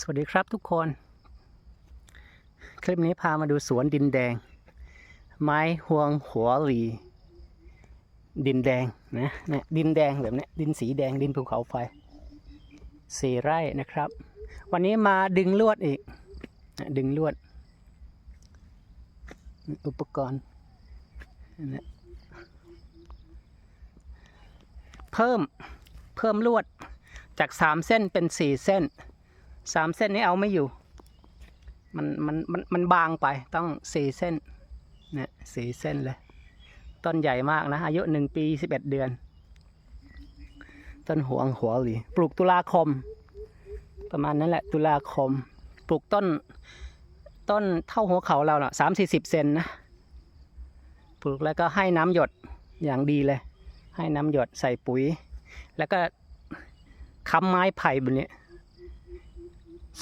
สวัสดีครับทุกคน คลิปนี้พามาดูสวนดินแดง ไม้ห่วงหัวหลี ดินแดงนะเนี่ยดินแดงแบบนี้ดินสีแดงดินภูเขาไฟสี่ไร่นะครับ วันนี้มาดึงลวดอีกนะดึงลวด อุปกรณ์นะเพิ่มเพิ่มลวดจากสามเส้นเป็นสี่เส้น สามเส้นนี้เอาไม่อยู่ มันมันมันมันบางไปต้องสี่เส้นเนี่ยสี่เส้นเลย ต้นใหญ่มากนะ อายุหนึ่งปีสิบเอ็ดเดือน ต้นหัวหัวหลีปลูกตุลาคม ประมาณนั้นแหละตุลาคม ปลูกต้นต้นเท่าหัวเขาเราเนาะสามสี่สิบเซนนะปลูกแล้วก็ให้น้ำหยดอย่างดีเลย ให้น้ำหยดใส่ปุ๋ย แล้วก็ค้ำไม้ไผ่บนนี้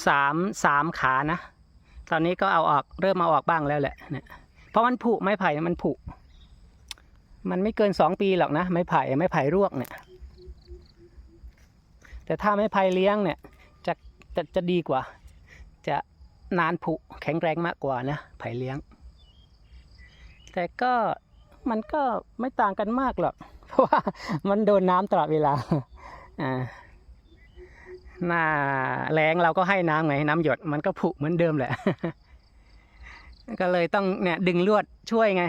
สามสามขานะ ตอนนี้ก็เอาออกเริ่มเอาออกบ้างแล้วแหละเนี่ยเพราะมันผุไม้ไผ่มันผุ มันไม่เกินสองปีหรอกนะไม้ไผ่ไม้ไผ่รวกเนี่ย แต่ถ้าไม้ไผ่เลี้ยงเนี่ยจะจะจะดีกว่า จะนานผุแข็งแรงมากกว่านะไผ่เลี้ยง แต่ก็มันก็ไม่ต่างกันมากหรอก เพราะว่ามันโดนน้ำตลอดเวลา อ่า หน้าแรงเราก็ให้น้ำไงน้ำหยดมันก็ผุเหมือนเดิมแหละ ก็เลยต้องเนี่ยดึงลวดช่วยไง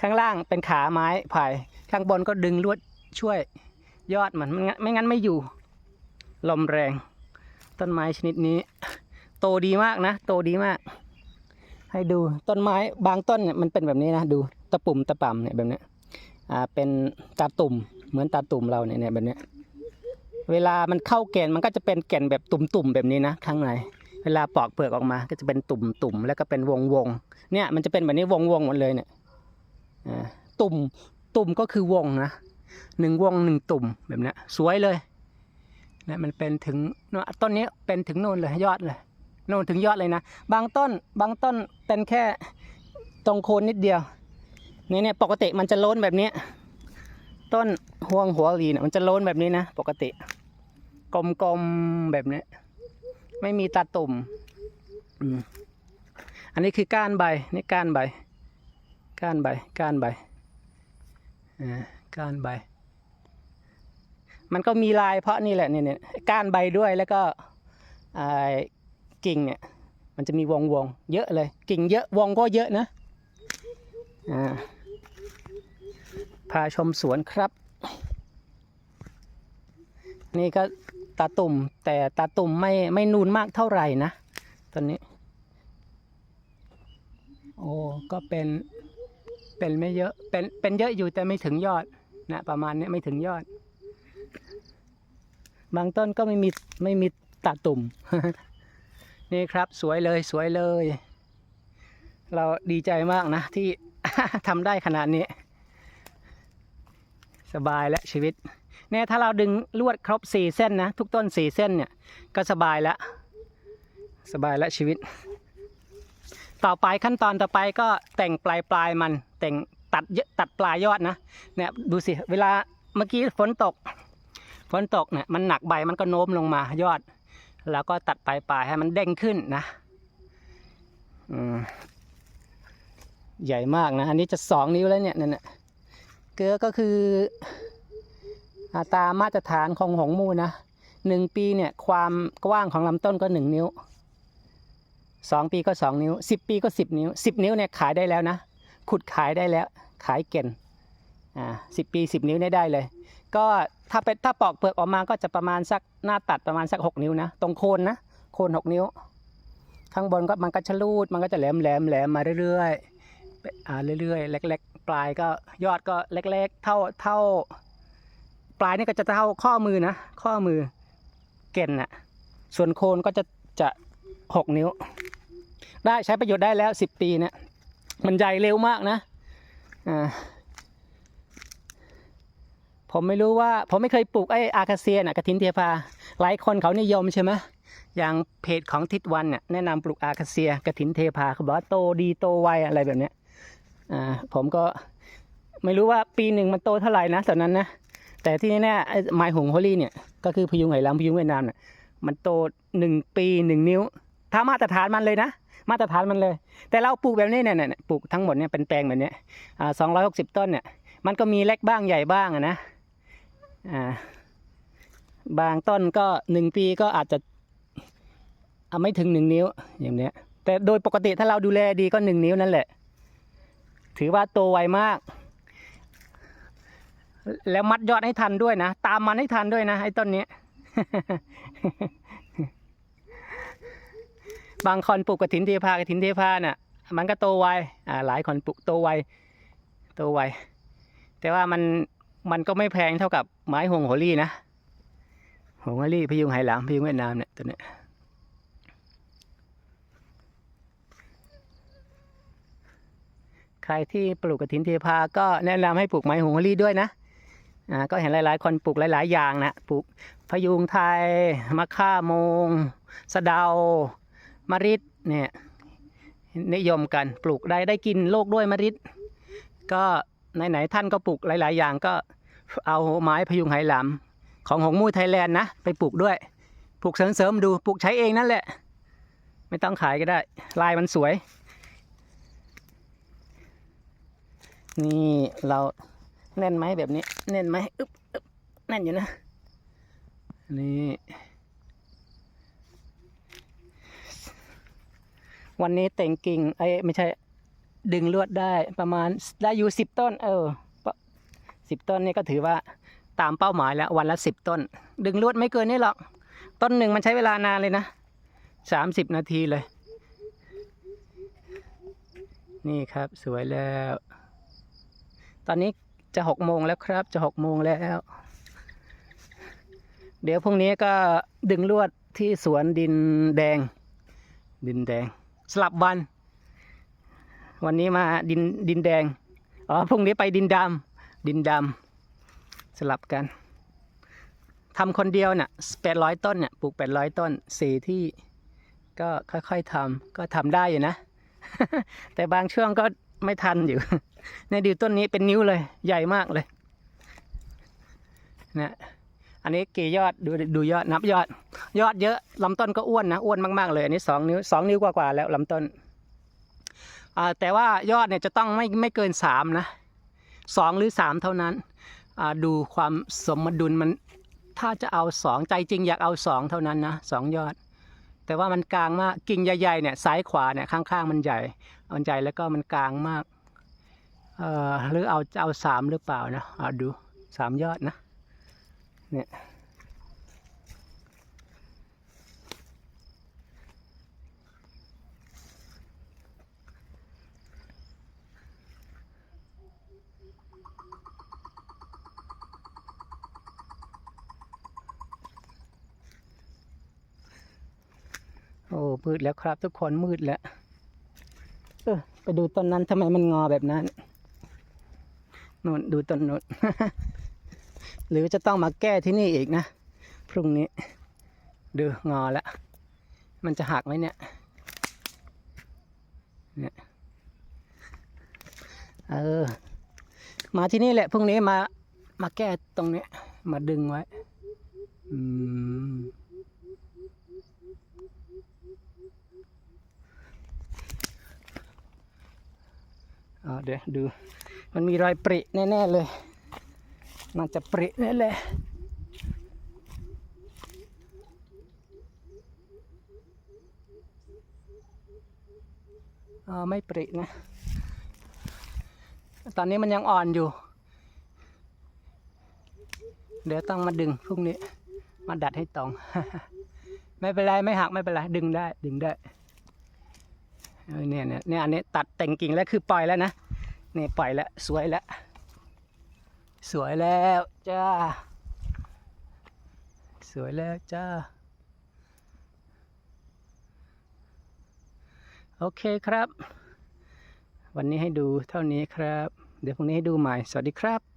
ข้างล่างเป็นขาไม้ไผ่ข้างบนก็ดึงลวดช่วย ยอดมันไม่งั้นไม่งั้นไม่อยู่ ลมแรง ต้นไม้ชนิดนี้ โตดีมากนะโตดีมาก ให้ดูต้นไม้บางต้นเนี่ยมันเป็นแบบนี้นะดูตะปุ่มตะป่ำเนี่ยแบบนี้อ่าเป็นตาตุ่มเหมือนตาตุ่มเราเนี่ยเนี่ยแบบเนี้ย เวลามันเข้าแก่นมันก็จะเป็นแก่นแบบตุ่มๆแบบนี้นะข้างในเวลาปอกเปลือกออกมา ก็จะเป็นตุ่มๆแล้วก็เป็นวงๆเนี่ยมันจะเป็นแบบนี้วงๆหมดเลยเนี่ยตุ่มตุ่มก็คือวงนะหนึ่งวงหนึ่งตุ่มแบบนี้สวยเลยนี่ยมันเป็นถึงต้นนี้เป็นถึงโน่นเลยยอดเลยโน่นถึงยอดเลยนะ บางต้นบางต้นเป็นแค่ตรงโคนนิดเดียวเนี่ยเนี่ยปกติมันจะโล้นแบบนี้ ต้นห่วงหัวลีเนี่ยมันจะโล้นแบบนี้นะปกติ กลมๆแบบนี้ ไม่มีตาตุ่มอันนี้คือก้านใบนี่ก้านใบ ก้านใบ ก้านใบอ่าก้านใบ มันก็มีลายเพราะนี่แหละเนี่ยเนี่ยก้านใบด้วยแล้วก็กิ่งเนี่ย มันจะมีวงวงๆเยอะเลย กิ่งเยอะวงก็เยอะนะอ่าาชมสวนครับ นี่ก็ตาตุ่มแต่ตาตุ่มไม่ไม่นูนมากเท่าไหร่นะตอนนี้ โอ้ก็เป็นเป็นไม่เยอะเป็นเป็นเยอะอยู่แต่ไม่ถึงยอดนะประมาณนี้ไม่ถึงยอด บางต้นก็ไม่มีไม่มีตาตุ่ม นี่ครับสวยเลยสวยเลย เราดีใจมากนะที่ทำได้ขนาดนี้ สบายและชีวิตเนี่ยถ้าเราดึงลวดครบสี่เส้นนะ ทุกต้นสี่เส้นเนี่ย ก็สบายแล้ว สบายแล้วชีวิต ต่อไปขั้นตอนต่อไปก็แต่งปลายปลายมันแต่งตัดเยอะตัดปลายยอดนะเนี่ยดูสิเวลาเมื่อกี้ฝนตกฝนตกเนี่ยมันหนักใบมันก็โน้มลงมายอด แล้วก็ตัดปลายปลายให้มันเด้งขึ้นนะอืมใหญ่มากนะ อันนี้จะสองนิ้วแล้วเนี่ยนั่นน่ะ เกลือก็คืออัตรามาตรฐานของหงมูนะหนึ่งปีเนี่ยความกว้างของลำต้นก็หนึ่งนิ้วสองปีก็สองนิ้วสิบปีก็สิบนิ้วสิบนิ้วเนี่ยขายได้แล้วนะ ขุดขายได้แล้ว ขายเก่นอ่าสิบปีสิบนิ้วเนี่ยได้เลย ก็ถ้าเป็นถ้าปอกเปลือกออกมาก็จะประมาณสักหน้าตัดประมาณสักหกนิ้วนะ ตรงโคนนะโคนหกนิ้ว ข้างบนก็มันก็ชะลูดมันก็จะแหลมแหลมแหลมมาเรื่อยๆอ่าเรื่อยๆเล็ก ๆ ปลายก็ยอดก็เล็กๆ เท่าเท่า ปลายนี่ก็จะเท่าข้อมือนะ ข้อมือเก่นน่ะ ส่วนโคนก็จะจะหกนิ้ว ได้ใช้ประโยชน์ได้แล้วสิบปีเนี่ย มันใหญ่เร็วมากนะ อ่า ผมไม่รู้ว่า ผมไม่เคยปลูกไอ้อาคาเซียน่ะกระถินเทพา หลายคนเขานิยมใช่ไหมอย่างเพจของทิศวันเนี่ยแนะนำปลูกอาคาเซียกระถินเทพาเขาบอกว่าโตดีโตไวอะไรแบบเนี้ย อ่าผมก็ไม่รู้ว่าปีหนึ่งมันโตเท่าไหร่นะตอนนั้นนะแต่ที่แน่ๆไอ้ไม้หงโฮลี่เนี่ยก็คือพยุงไหหลำพยุงเวียดนามเนี่ยมันโตหนึ่งปีหนึ่งนิ้ว ถ้ามาตรฐานมันเลยนะ มาตรฐานมันเลย แต่เราปลูกแบบนี้เนี่ยปลูกทั้งหมดเนี่ยเป็นแปลงแบบนี้อ่าสองร้อยหกสิบต้นเนี่ยมันก็มีเล็กบ้างใหญ่บ้างอะนะอ่าบางต้นก็หนึ่งปีก็อาจจะไม่ถึงหนึ่งนิ้วอย่างเนี้ยแต่โดยปกติถ้าเราดูแลดีก็หนึ่งนิ้วนั่นแหละ ถือว่าโตไวมาก แล้วมัดยอดให้ทันด้วยนะ ตามมันให้ทันด้วยนะไอ้ต้นนี้บางคนปลูกกระถินเทพากระถินเทพาน่ะ มันก็โตไวอ่าหลายคนปลูกโตไวโตไวแต่ว่ามันมันก็ไม่แพงเท่ากับไม้หงโหรี่นะหงโหรี่พยุงไหหลามพยุงเวียดนามเนี่ยตัวเนี้ย ใครที่ปลูกกระถินเทพาก็แนะนำให้ปลูกไม้หงโหรี่ด้วยนะอ่าก็เห็นหลาย ๆ คนปลูกหลาย ๆ อย่างนะปลูกพยุงไทยมะค่าโมงสะเดามะริดเนี่ยนิยมกันปลูกได้ได้กินโลกด้วยมะริดก็ไหนๆท่านก็ปลูกหลาย ๆ อย่างก็เอาไม้พยุงไหหลำของหงมูไทยแลนด์นะ ไปปลูกด้วยปลูกเสริมๆดูปลูกใช้เองนั่นแหละ ไม่ต้องขายก็ได้ ลายมันสวย นี่เราแน่นไหมแบบนี้ แน่นไหมอึ๊บอึ๊บแน่นอยู่นะ นี่วันนี้แต่งกิ่งไอ้ไม่ใช่ ดึงลวดได้ประมาณได้อยู่สิบต้น เออสิบต้นนี่ก็ถือว่าตามเป้าหมายแล้ววันละสิบต้น ดึงลวดไม่เกินนี่หรอก ต้นหนึ่งมันใช้เวลานานเลยนะสามสิบนาทีเลย นี่ครับสวยแล้ว ตอนนี้จะหกโมงแล้วครับ จะหกโมงแล้ว เดี๋ยวพรุ่งนี้ก็ดึงลวดที่สวนดินแดง ดินแดง สลับวัน วันนี้มาดินดินแดง อ๋อพรุ่งนี้ไปดินดำดินดำสลับกันทำคนเดียวเนี่ยแปดร้อยต้นเนี่ยปลูกแปดร้อยต้นสี่ที่ก็ค่อยๆทำก็ทำได้อยู่นะ แต่บางช่วงก็ ไม่ทันอยู่ ในดิวต้นนี้เป็นนิ้วเลย ใหญ่มากเลยนี่อันนี้กี่ยอดดูดูยอดนับยอด ยอดเยอะลำต้นก็อ้วนนะอ้วนมากๆเลย อันนี้สองนิ้วสองนิ้วกว่าๆแล้วลำต้นแต่ว่ายอดเนี่ยจะต้องไม่ไม่เกินสามนะสองหรือสามเท่านั้นดูความสมดุลมันถ้าจะเอาสองใจจริงอยากเอาสองเท่านั้นนะสองยอด แต่ว่ามันกลางมากกิ่งใหญ่ๆเนี่ยซ้ายขวาเนี่ยข้างๆมันใหญ่มันใหญ่แล้วก็มันกลางมากเอ่อหรือเอาจะเอาสามหรือเปล่านะเอาดูสามยอดนะเนี่ย โอ้มืดแล้วครับทุกคนมืดแล้ว เออไปดูต้นนั้นทำไมมันงอแบบนั้นนนดูต้นนนหรือจะต้องมาแก้ที่นี่อีกนะ พรุ่งนี้ ดูงอแล้ว มันจะหักไหมเนี่ยเนี่ยเออ มาที่นี่แหละพรุ่งนี้มามาแก้ตรงนี้ มาดึงไว้ อืม เดี๋ยวดู มันมีรอยปริแน่ ๆ เลยน่าจะปริแน่เลยอ่าไม่ปรินะ ตอนนี้มันยังอ่อนอยู่ เดี๋ยวต้องมาดึงพรุ่งนี้ มาดัดให้ตรง ไม่เป็นไร ไม่หักไม่เป็นไร ดึงได้ ดึงได้เออเนี่ยเนี่ยเนี่ยอันนี้ตัดแต่งกิ่งแล้วคือปล่อยแล้วนะ นี่ปล่อยแล้วสวยแล้ว สวยแล้วจ้า สวยแล้วจ้า โอเคครับ วันนี้ให้ดูเท่านี้ครับ เดี๋ยวพรุ่งนี้ให้ดูใหม่ สวัสดีครับ